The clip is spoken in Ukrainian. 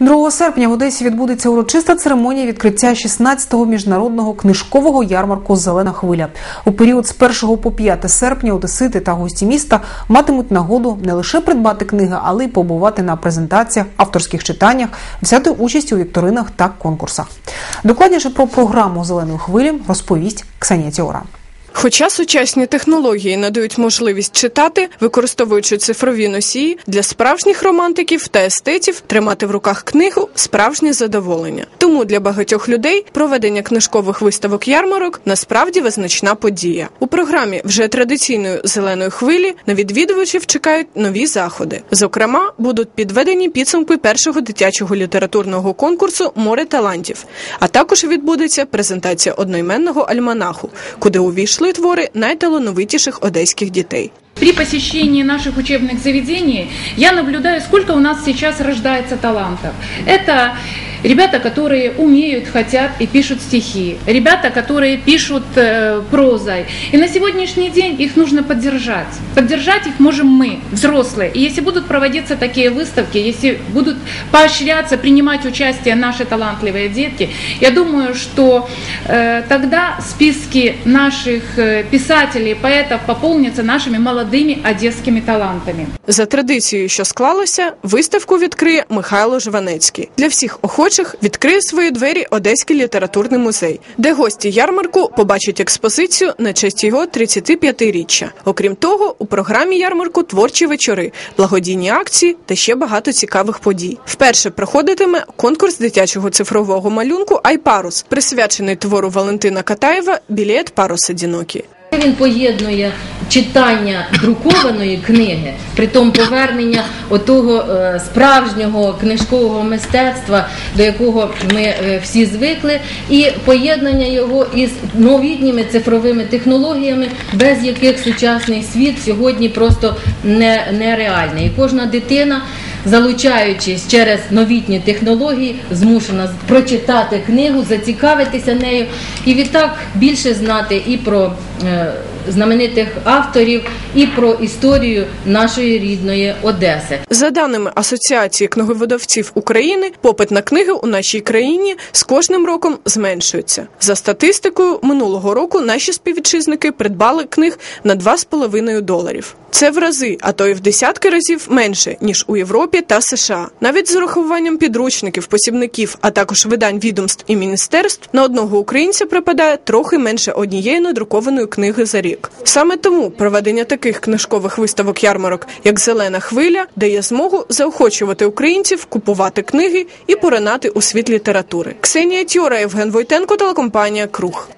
2 серпня в Одесі відбудеться урочиста церемонія відкриття 16-го міжнародного книжкового ярмарку Зелена хвиля. У період з 1 по 5 серпня одесити та гості міста матимуть нагоду не лише придбати книги, але й побувати на презентаціях, авторських читаннях, взяти участь у вікторинах та конкурсах. Докладніше про програму Зеленої хвилі розповість Ксенія Тіора. Хоча сучасні технології надають можливість читати, використовуючи цифрові носії, для справжніх романтиків та естетів тримати в руках книгу справжнє задоволення. Тому для багатьох людей проведення книжкових виставок ярмарок насправді визначна подія. У програмі вже традиційної зеленої хвилі на відвідувачів чекають нові заходи. Зокрема, будуть підведені підсумки першого дитячого літературного конкурсу Море талантів, а також відбудеться презентація одноіменного альманаху, куди увійшли твори найталановитіших одеських дітей. При посещении наших учебных заведений я наблюдаю, сколько у нас сейчас рождается талантов. Это ребята, которые умеют, хотят и пишут стихи, ребята, которые пишут э, прозой. И на сегодняшний день их нужно поддержать. Поддержать их можем мы, взрослые. И если будут проводиться такие выставки, если будут поощряться, принимать участие наши талантливые детки, я думаю, что э, тогда списки наших э, писателей, поэтов пополнятся нашими молодыми одесскими талантами. За традицією, що склалося, виставку відкриє Михайло Жванецький. Для всіх охочих відкриє свої двері Одеський літературний музей, де гості ярмарку побачать експозицію на честь його 35-річчя. Окрім того, у програмі ярмарку творчі вечори, благодійні акції та ще багато цікавих подій. Вперше проходитиме конкурс дитячого цифрового малюнку Айпарус, присвячений твору Валентина Катаєва Білет парус одінокі. Він поєднує читання друкованої книги, притом повернення отого е, справжнього книжкового мистецтва, до якого ми е, всі звикли, і поєднання його із новітніми цифровими технологіями, без яких сучасний світ сьогодні просто не, нереальний. І кожна дитина, залучаючись через новітні технології, змушена прочитати книгу, зацікавитися нею і відтак більше знати і про. Знаменитих авторів і про історію нашої рідної Одеси. За даними Асоціації книговидавців України, попит на книги у нашій країні з кожним роком зменшується. За статистикою, минулого року наші співвітчизники придбали книг на 2,5 доларів. Це в рази, а то й в десятки разів менше ніж у Європі та США. Навіть з урахуванням підручників, посібників, а також видань відомств і міністерств на одного українця припадає трохи менше однієї надрукованої книги за рік. Саме тому проведення таких книжкових виставок ярмарок, як Зелена хвиля, дає змогу заохочувати українців купувати книги і поринати у світ літератури. Ксенія Тьора, Євген Войтенко, телекомпанія Круг.